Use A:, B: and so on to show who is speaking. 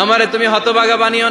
A: আমারে তুমি হতবাগা বানিও না।